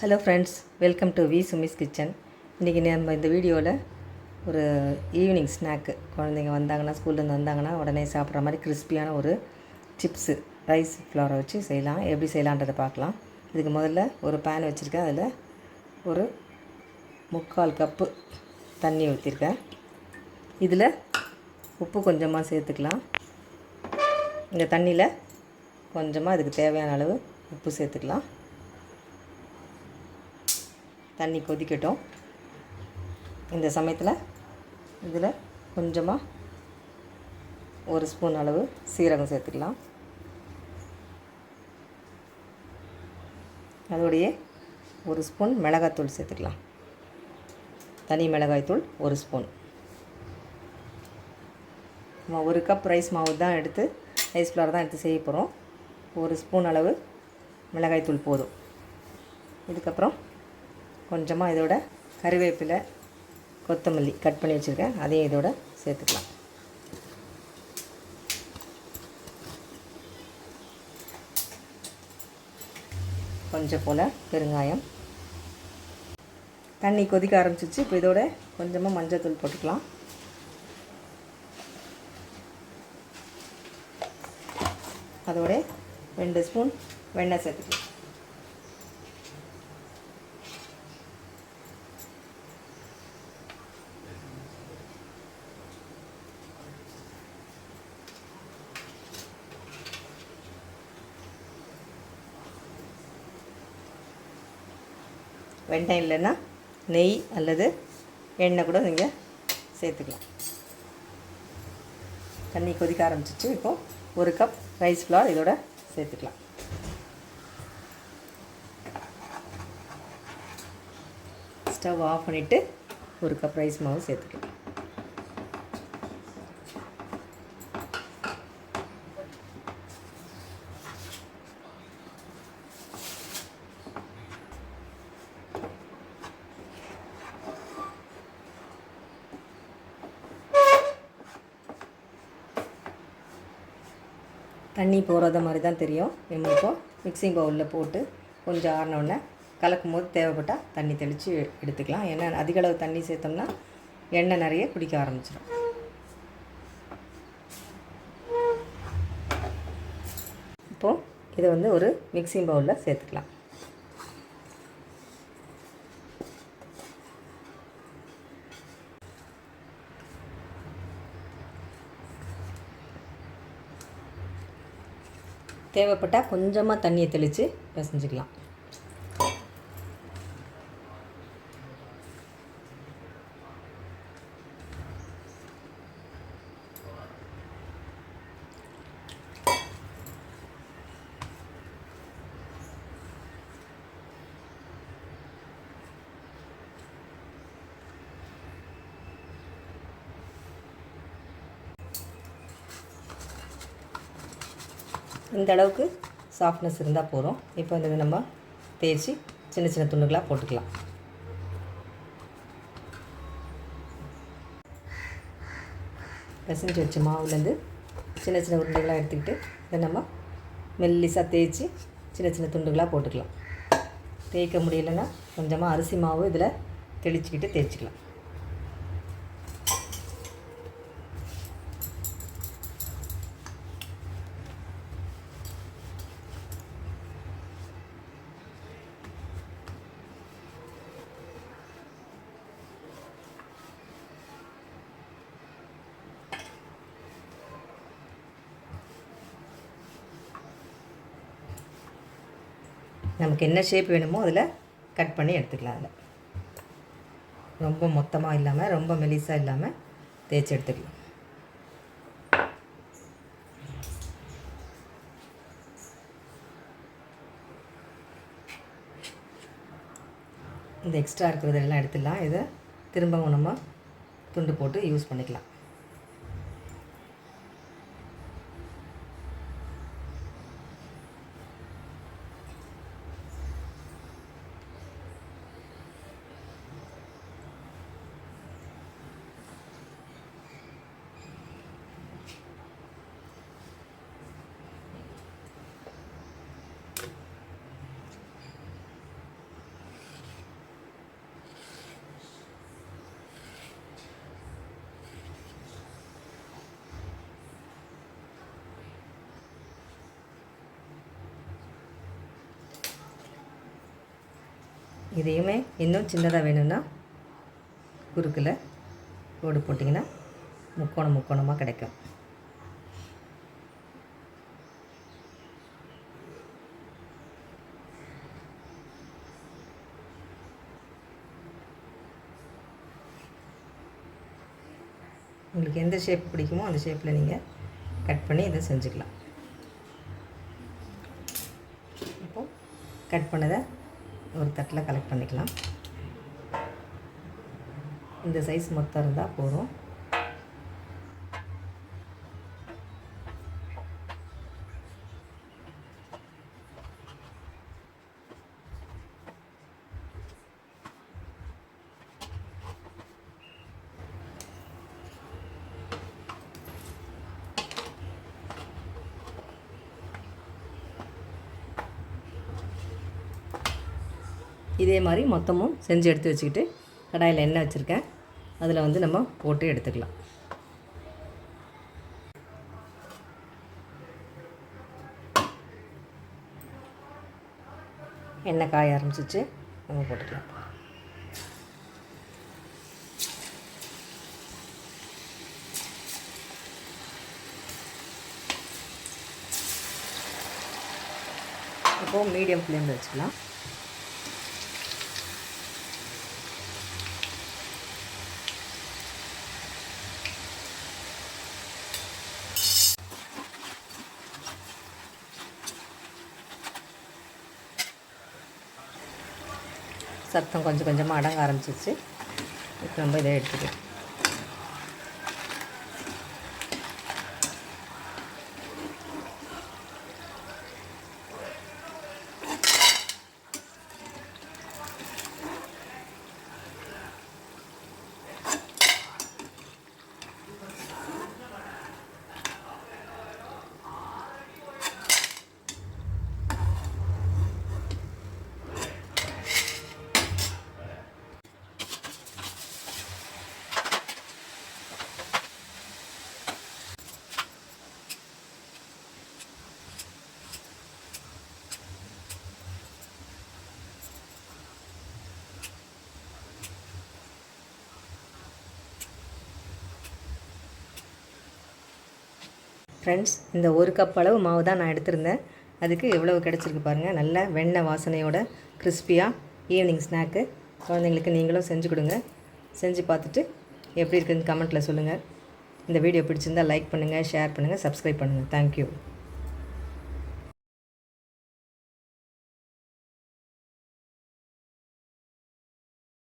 Hello friends welcome to V Sumi's kitchen இன்றைக்கி நம்ம இந்த வீடியோவில் ஒரு ஈவினிங் ஸ்நாக்கு குழந்தைங்க வந்தாங்கன்னா ஸ்கூல்லேருந்து வந்தாங்கன்னா உடனே சாப்பிட்ற மாதிரி கிறிஸ்பியான ஒரு சிப்ஸு ரைஸ் ஃப்ளவரை வச்சு செய்யலாம். எப்படி செய்யலான்றதை பார்க்கலாம். இதுக்கு முதல்ல ஒரு பேன் வச்சுருக்கேன். அதில் ஒரு முக்கால் கப்பு தண்ணி ஊற்றிருக்கேன் இதில் உப்பு கொஞ்சமாக சேர்த்துக்கலாம். இந்த தண்ணியில் கொஞ்சமாக இதுக்கு தேவையான அளவு உப்பு சேர்த்துக்கலாம். தண்ணி கொதிக்கட்டும். இந்த சமயத்தில் இதில் கொஞ்சமாக ஒரு ஸ்பூன் அளவு சீரகம் சேர்த்துக்கலாம். அதோடைய ஒரு ஸ்பூன் மிளகாய்த்தூள் சேர்த்துக்கலாம். தனி மிளகாய்த்தூள் ஒரு ஸ்பூன். நம்ம ஒரு கப் ரைஸ் மாவு தான் எடுத்து ரைஸ் ஃப்ளவர் தான் எடுத்து செய்ய போகிறோம் ஒரு ஸ்பூன் அளவு மிளகாய்த்தூள் போதும். இதுக்கப்புறம் கொஞ்சமாக இதோட கறிவேப்பிலை கொத்தமல்லி கட் பண்ணி வச்சுருக்கேன். அதையும் இதோட சேர்த்துக்கலாம். கொஞ்சம் போல் பெருங்காயம். தண்ணி கொதிக்க ஆரம்பிச்சிச்சு இப்போ இதோட கொஞ்சமாக மஞ்சள் போட்டுக்கலாம். அதோட ரெண்டு ஸ்பூன் வெண்ணெய் சேர்த்துக்கலாம். வெண்ணெய் இல்லைன்னா நெய் அல்லது எண்ணெய் கூட நீங்கள் சேர்த்துக்கலாம். தண்ணி கொதிக்க ஆரம்பிச்சிச்சு. இப்போ ஒரு கப் ரைஸ் ஃப்ளவர் இதோட சேர்த்துக்கலாம். ஸ்டவ் ஆஃப் பண்ணிவிட்டு ஒரு கப் ரைஸ் மாவு சேர்த்துக்கலாம். தண்ணி போகிறத மாதிரி தான் தெரியும். நம்ம இப்போ மிக்சிங் பவுலில் போட்டு கொஞ்சம் ஆறினோடனே கலக்கும் போது தேவைப்பட்டால் தண்ணி தெளித்து எடுத்துக்கலாம். ஏன்னா அதிகளவு தண்ணி சேர்த்தோம்னா எண்ணெய் நிறைய குடிக்க ஆரம்பிச்சிடும் இப்போது இதை வந்து ஒரு மிக்சிங் பவுலில் சேர்த்துக்கலாம். தேவைப்பட்டால் கொஞ்சமாக தண்ணியை தெளித்து பிசைஞ்சிக்கலாம். இந்த அளவுக்கு சாஃப்ட்னஸ் இருந்தால் போதும். இப்போ இந்த நம்ம தேய்ச்சி சின்ன சின்ன துண்டுகளாக போட்டுக்கலாம். பிசைஞ்சு வச்ச மாவுலேருந்து சின்ன சின்ன உருண்டைகளாக எடுத்துக்கிட்டு இதை நம்ம மெல்லிசாக தேய்ச்சி சின்ன சின்ன துண்டுகளாக போட்டுக்கலாம். தேய்க்க முடியலைன்னா கொஞ்சமாக அரிசி மாவு இதில் தெளிச்சிக்கிட்டு தேய்ச்சிக்கலாம். நமக்கு என்ன ஷேப் வேணுமோ அதில் கட் பண்ணி எடுத்துக்கலாம் அதில். ரொம்ப மொத்தமாக இல்லாமல் ரொம்ப மெலிசாக இல்லாமல் தேய்ச்சி எடுத்துக்கலாம். இந்த எக்ஸ்ட்ரா இருக்கிறதெல்லாம் எடுத்துடலாம். இதை திரும்பவும் நம்ம துண்டு போட்டு யூஸ் பண்ணிக்கலாம். இதையுமே இன்னும் சின்னதாக வேணும்னா குறுக்கில் ரோடு போட்டிங்கன்னா முக்கோணம் முக்கோணமாக கிடைக்கும். உங்களுக்கு எந்த ஷேப் பிடிக்குமோ அந்த ஷேப்பில் நீங்கள் கட் பண்ணி இதை செஞ்சுக்கலாம். இப்போ கட் பண்ணதை ஒரு தட்டில் கலெக்ட் பண்ணிக்கலாம். இந்த சைஸ் மொத்தம் இருந்தால் போதும். இதே மாதிரி மொத்தமும் செஞ்சு எடுத்து வச்சுக்கிட்டு கடாயில் எண்ணெய் வச்சுருக்கேன். அதில் வந்து நம்ம போட்டு எடுத்துக்கலாம். எண்ணெய் காய ஆரம்பிச்சிச்சு. நம்ம போட்டுக்கலாம். இப்போது மீடியம் ஃப்ளேமில் வச்சுக்கலாம். சத்தம் கொஞ்சம் கொஞ்சமாக அடங்க ஆரம்பிச்சிச்சு இப்போ நம்ம இதை எடுத்துக்கலாம். ஃப்ரெண்ட்ஸ் இந்த ஒரு கப் அளவு மாவு தான் நான் எடுத்திருந்தேன். அதுக்கு எவ்வளவு கிடச்சிருக்கு பாருங்கள் நல்ல வெண்ணெய் வாசனையோட கிறிஸ்பியாக ஈவினிங் ஸ்நாக்கு குழந்தைங்களுக்கு நீங்களும் செஞ்சு கொடுங்க. செஞ்சு பார்த்துட்டு எப்படி இருக்குதுன்னு கமெண்ட்டில் சொல்லுங்கள் இந்த வீடியோ பிடிச்சிருந்தால் லைக் பண்ணுங்கள் ஷேர் பண்ணுங்கள் சப்ஸ்கிரைப் பண்ணுங்கள் தேங்க்யூ